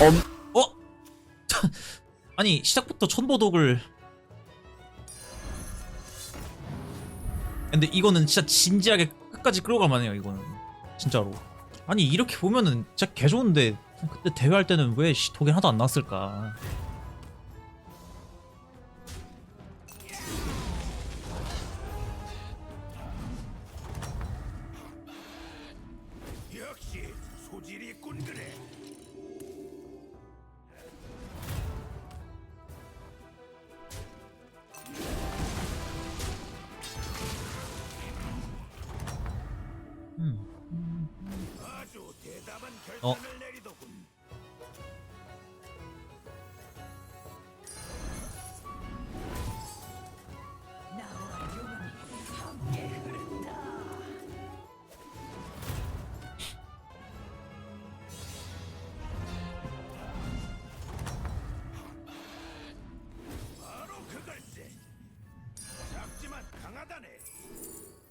엄 어? 아니 시작부터 천보독을. 근데 이거는 진짜 진지하게 끝까지 끌어갈 만해요 이거는. 진짜로. 아니 이렇게 보면은 진짜 개 좋은데 그때 대회할 때는 왜 씨, 독이 하나도 안 나왔을까 어.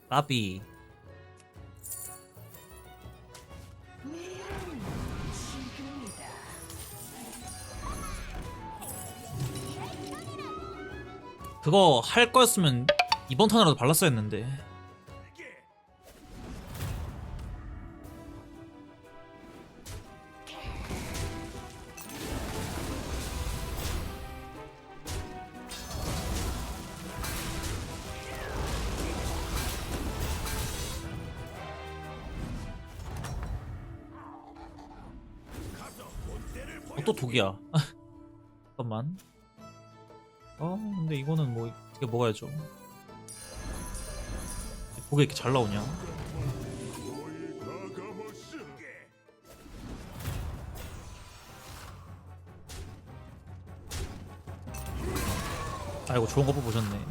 까비 그거 할 거였으면 이번 턴이라도 발랐어야 했는데. 어, 또 독이야 잠깐만 이거는 뭐 어떻게 먹어야죠 독이 이렇게 잘 나오냐? 아이고 좋은 거 뽑으셨네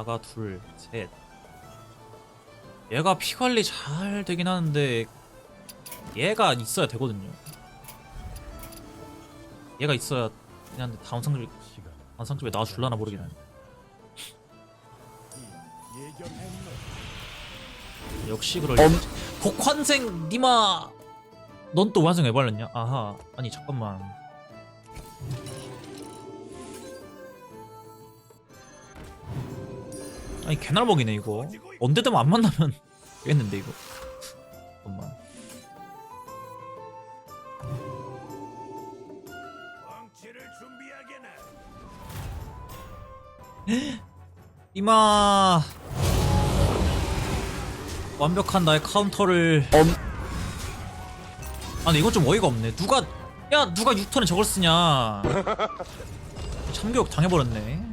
나가 둘, 셋. 얘가 피 관리 잘 되긴 하는데 얘가 있어야 되거든요. 얘가 있어야 그냥 다음 상점에 다음 상점에 나와 줄라나 모르긴 해. 역시 그럴 복환생 니마 넌 또 완성 왜 발랐냐? 아하 아니 잠깐만 아니 개날 먹이네 이거. 언제 되면 안 만나면. 되겠는데 이거. 잠깐만. 이마. 완벽한 나의 카운터를. 아니 이건 좀 어이가 없네. 누가 야 누가 6턴에 저걸 쓰냐. 참교육 당해버렸네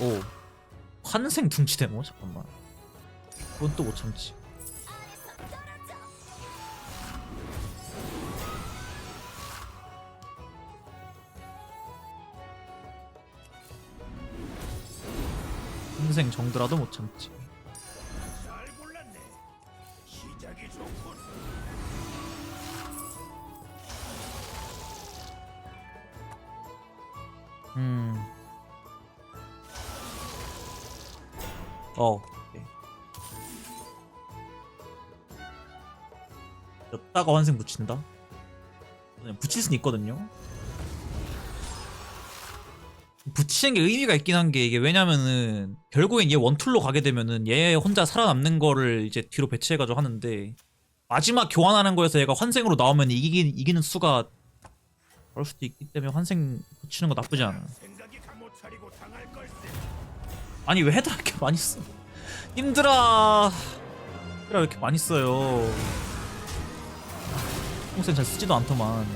오 환생 둥치 데모 잠깐만 그건 또 못 참지 환생 정드라도 못 참지. 음. 어. 였다가 환생 붙인다? 그냥 붙일 수는 있거든요. 붙이는 게 의미가 있긴 한 게 이게 왜냐면은 결국엔 얘 원툴로 가게 되면은 얘 혼자 살아남는 거를 이제 뒤로 배치해가지고 하는데 마지막 교환하는 거에서 얘가 환생으로 나오면 이기, 이기는 수가 그럴 수도 있기 때문에 환생 붙이는 거 나쁘지 않아. 아니 왜 헤드라 이렇게 많이 써? 힘들어. 왜 이렇게 많이 써요? 평소엔 잘 쓰지도 않더만.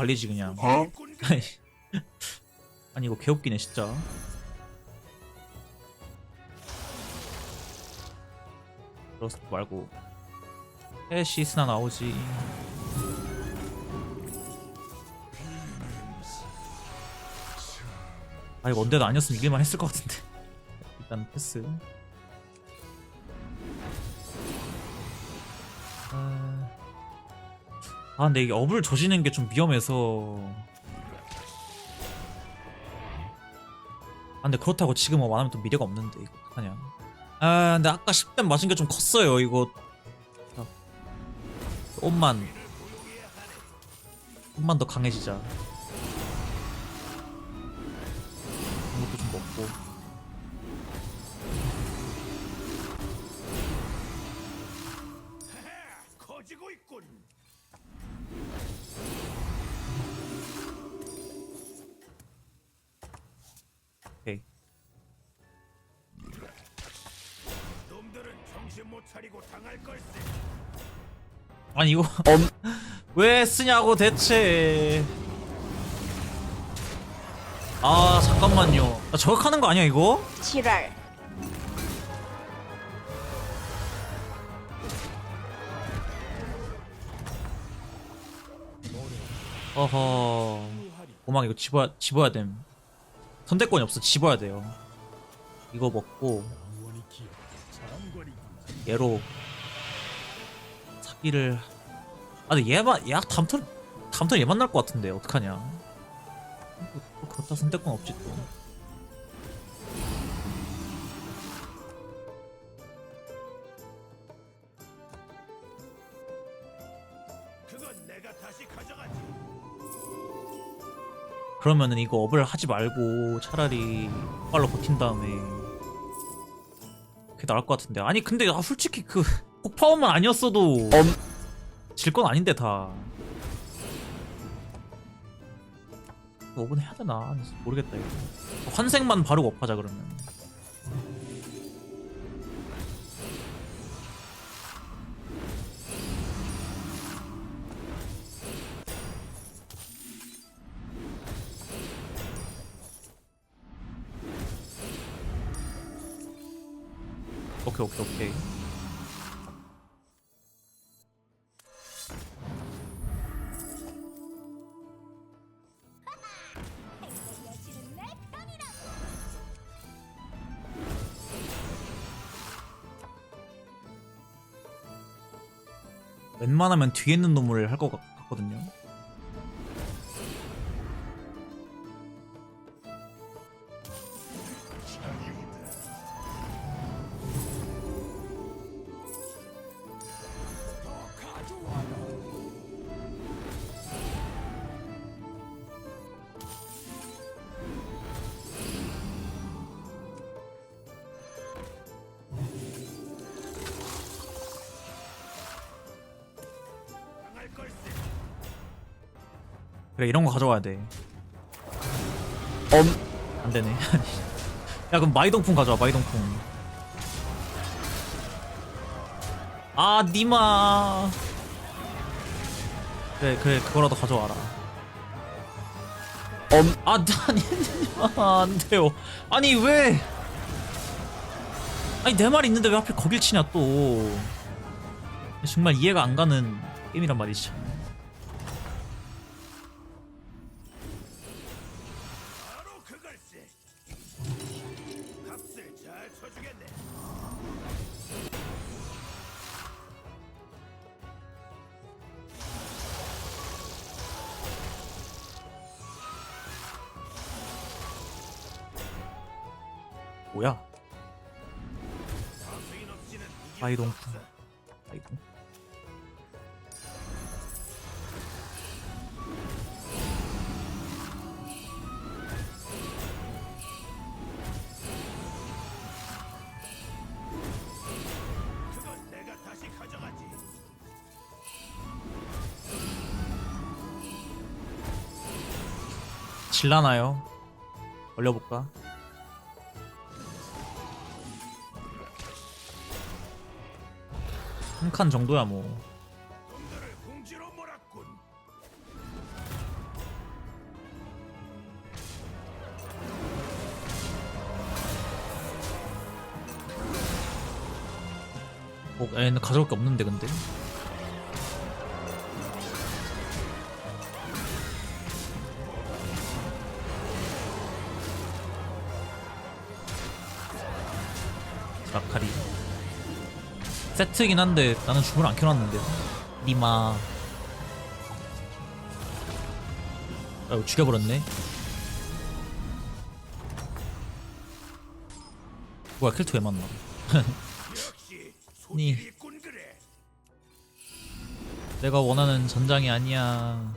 발리지 그냥. 꾼 아니, 이거 개웃기네 진짜. 러스트 말고. 해시스나 나오지. 아 이거 언제도 아니었으면 이길만 했을 것 같은데. 일단 패스 아 근데 이게 업을 조지는 게 좀 위험해서. 아 근데 그렇다고 지금 뭐 안하면 또 미래가 없는데 이거 어떡하냐. 아 근데 아까 10대 맞은 게 좀 컸어요 이거. 자, 조금만. 조금만 더 강해지자 아니 이거 왜 쓰냐고 대체. 아 잠깐만요. 나 저격하는 거 아니야 이거? 지랄. 어허. 고막 이거 집어야 집어야 됨. 선택권이 없어. 집어야 돼요. 이거 먹고 얘로 사기를 아 근데 얘만 얘 다음 턴 다음 턴 얘 만날 것 같은데 어떡하냐 뭐, 또 그렇다 선택권 없지 또. 그러면은 이거 업을 하지 말고 차라리 빨로 버틴 다음에 그게 나을 것 같은데. 아니 근데 아 솔직히 그 폭파원만 아니었어도 질건 아닌데 다. 업은 해야 되나? 모르겠다 이거. 환생만 바르고 업하자 그러면 웬만하면 뒤에 있는 놈을 할 것 같거든요 가져와야 돼. 안 되네. 야 그럼 마이동풍 가져와 마이동풍. 아 니마. 그래 그래 그거라도 가져와라. 아 아니 니마 안 돼요. 아니 왜? 아니 내말 있는데 왜 하필 거길 치냐 또. 정말 이해가 안 가는 게임이란 말이지. 뭐야? 다시 가져가지. 질라나요? 올려볼까? 한 칸 정도야 뭐. 어, 얘는 가져올 게 없는데 근데. 세트긴 한데 나는 주문을 안 켜놨는데 니마 아이고 죽여버렸네 뭐야 킬트 왜 만나 니. 내가 원하는 전장이 아니야.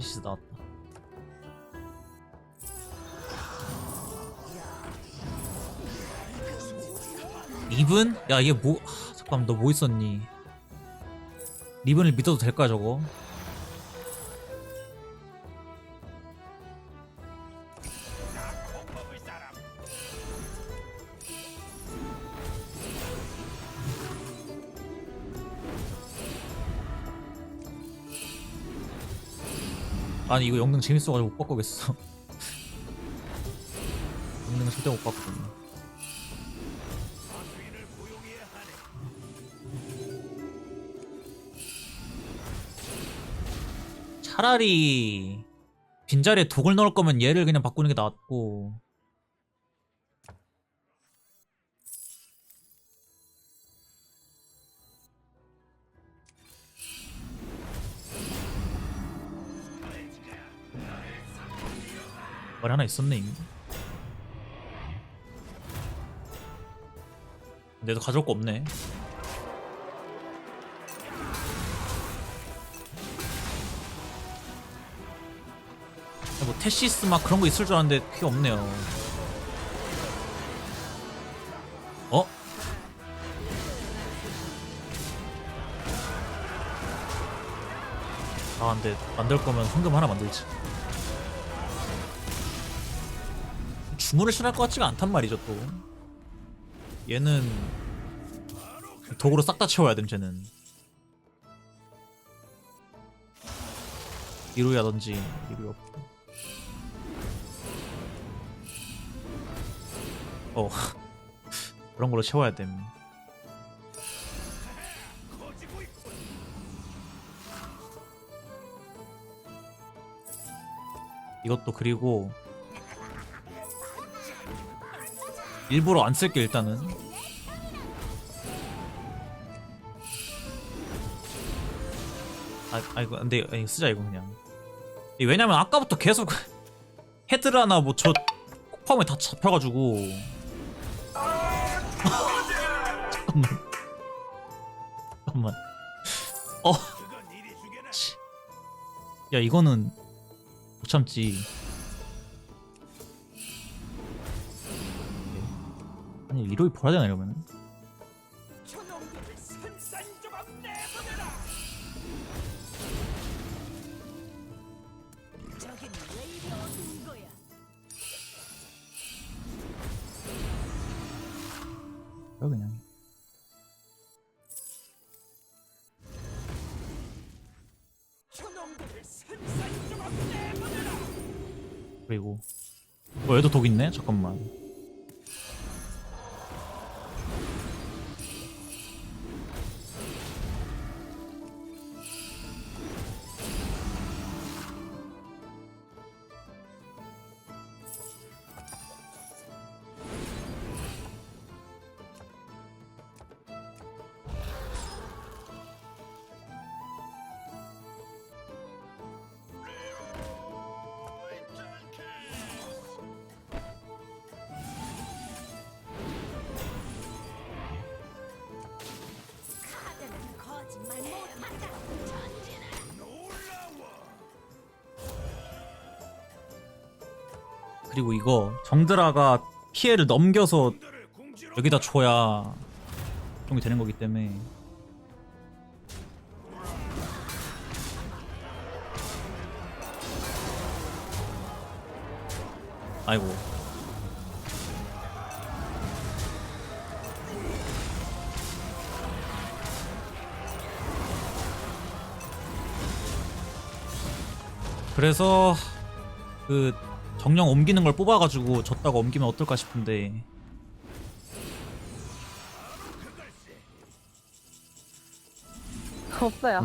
이시 나왔다. 리븐? 야 이게 뭐? 하, 잠깐만 너 뭐 있었니? 리븐을 믿어도 될까 저거? 아니 이거 영능 재밌어가지고 못 바꾸겠어 영능은 절대 못 하네. 차라리 빈자리에 독을 넣을 거면 얘를 그냥 바꾸는 게 낫고 말이 하나 있었네 이미 근데도 가져올 거 없네 뭐 테시스 막 그런 거 있을 줄 알았는데 그게 없네요. 어? 아 근데 만들 거면 황금 하나 만들지. 주문을 신할 것 같지가 않단 말이죠 또. 얘는 독으로 싹 다 채워야 됨 쟤는. 이루야든지 이루 없고. 어 그런 걸로 채워야 됨. 이것도 그리고 일부러 안 쓸게 일단은. 아, 아이고 근데 아니, 쓰자 이거 그냥. 이 왜냐면 아까부터 계속 헤드라나 뭐저 콕팜에 다 잡혀가지고. 잠깐만. 잠깐만. 어. 그건 이리 주게나. 치. 야 이거는 못 참지. 이러이 되나 이러면? 그냥. 그리고 어 얘도 독 있네. 잠깐만. 그리고 이거 정드라가 피해를 넘겨서 여기다 줘야 종이 되는 거기 때문에. 아이고. 그래서 그 정령 옮기는 걸 뽑아가지고 졌다가 옮기면 어떨까 싶은데. 없어요.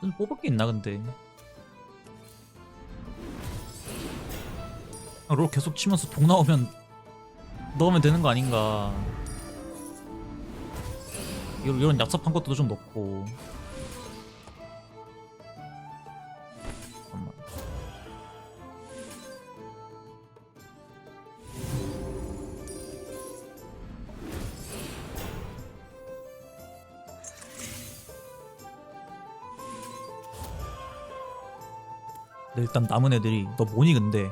좀 뽑을 게 있나 근데? 아, 롤 계속 치면서 독 나오면 넣으면 되는 거 아닌가 이런, 이런 얍삽한 것도 좀 넣고. 잠깐만. 근데 일단 남은 애들이 너 뭐니 근데?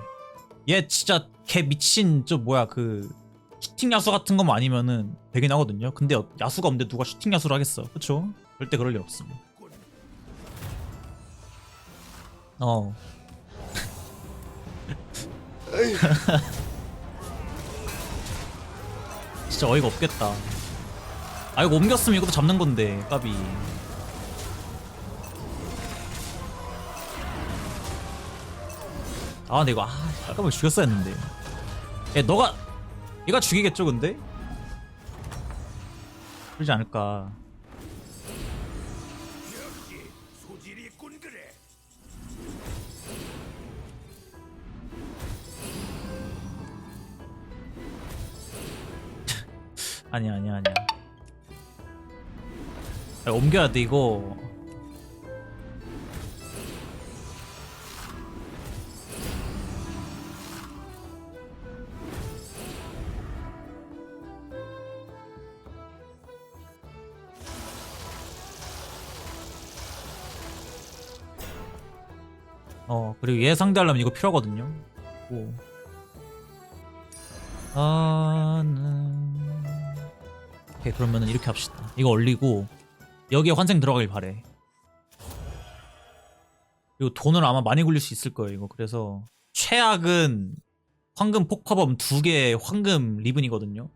얘 진짜 개 미친 저 뭐야 그 슈팅 야수 같은 거만 아니면은 되긴 하거든요. 근데 어- 야수가 없는데 누가 슈팅 야수를 하겠어. 그쵸? 절대 그럴 리 없음 어. 진짜 어이가 없겠다. 아 이거 옮겼으면 이것도 잡는 건데 까비. 아 근데 이거 아 아까만 죽였어야 했는데. 야 너가 얘가 죽이겠죠 근데? 그러지 않을까. 아니야 아니야 아니야 야, 옮겨야 돼 이거 그리고 얘 상대하려면 이거 필요하거든요. 오. 나는 오케이 그러면은 이렇게 합시다. 이거 올리고 여기에 환생 들어가길 바래. 그리고 돈을 아마 많이 굴릴 수 있을 거예요 이거. 그래서 최악은 황금 폭파범 두 개 황금 리븐이거든요.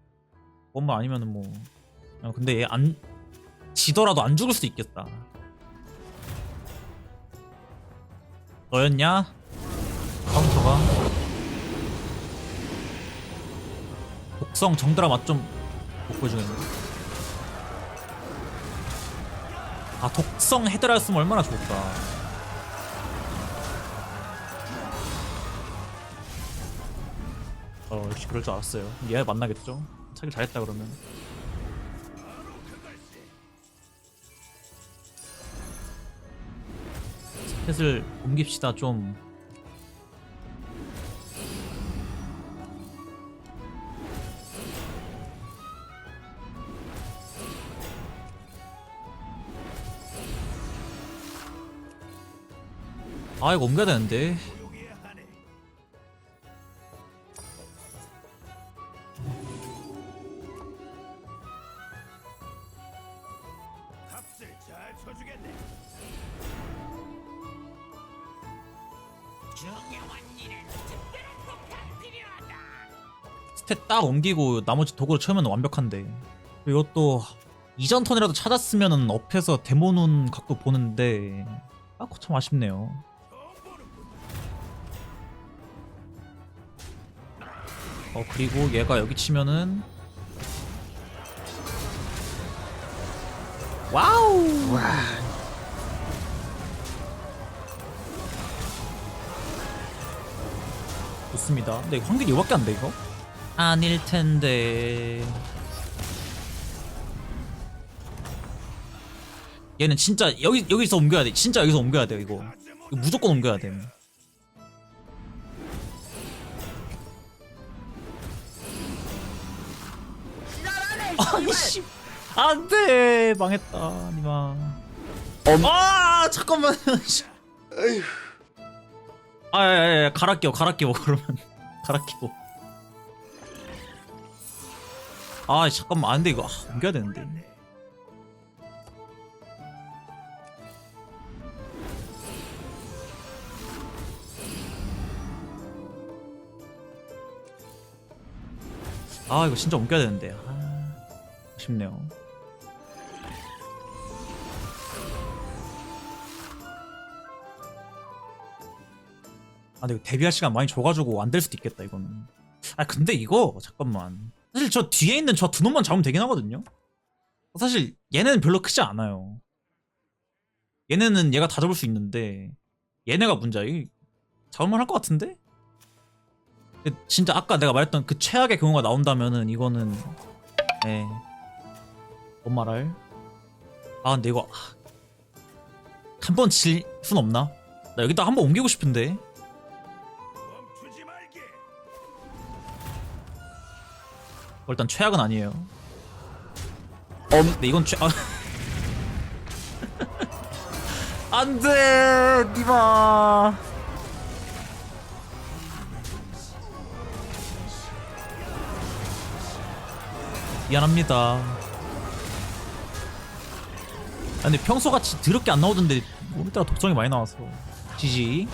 그것만 아니면은 뭐. 어, 근데 얘 안 지더라도 안 죽을 수도 있겠다 너였냐? 카운터가? 독성 정드라 맛좀 못 보여주겠네. 아 독성 헤드라였으면 얼마나 좋을까. 어 역시 그럴 줄 알았어요. 얘 만나겠죠? 차길 잘했다 그러면 스탯을 옮깁시다 좀. 아 이거 옮겨야 되는데 스탯 딱 옮기고 나머지 도구로 채우면 완벽한데 이것도 이전 턴이라도 찾았으면은 업해서 데모눈 각도 보는데 아, 그거 참 아쉽네요. 어 그리고 얘가 여기 치면은 와우. 좋습니다. 근데 이거 확률이 이거밖에 안 돼 이거? 아닐 텐데. 얘는 진짜 여기 여기서 옮겨야 돼. 진짜 여기서 옮겨야 돼 이거. 이거 무조건 옮겨야 돼. 아이씨 안돼 망했다 니마. 아 잠깐만. 아야야야 갈아 끼워 갈아 끼워 그러면. 갈아 끼워. 아 잠깐만. 안돼 이거 아, 옮겨야 되는데. 아 이거 진짜 옮겨야 되는데. 아, 아쉽네요 아 근데 데뷔할 시간 많이 줘가지고 안 될 수도 있겠다 이거는 아 근데 이거 잠깐만 사실 저 뒤에 있는 저 두 놈만 잡으면 되긴 하거든요 사실 얘네는 별로 크지 않아요 얘네는 얘가 다 잡을 수 있는데 얘네가 문제야 이 잡을만 할 것 같은데? 진짜 아까 내가 말했던 그 최악의 경우가 나온다면은 이거는 예. 뭔 말할? 아 근데 이거 한 번 질 순 없나? 나 여기다 한 번 옮기고 싶은데 일단 최악은 아니에요. 어, 근데 이건 최. 아. 안돼, 니마. 미안합니다. 아, 근데 평소같이 더럽게 안 나오던데 오늘따라 독성이 많이 나와서 지지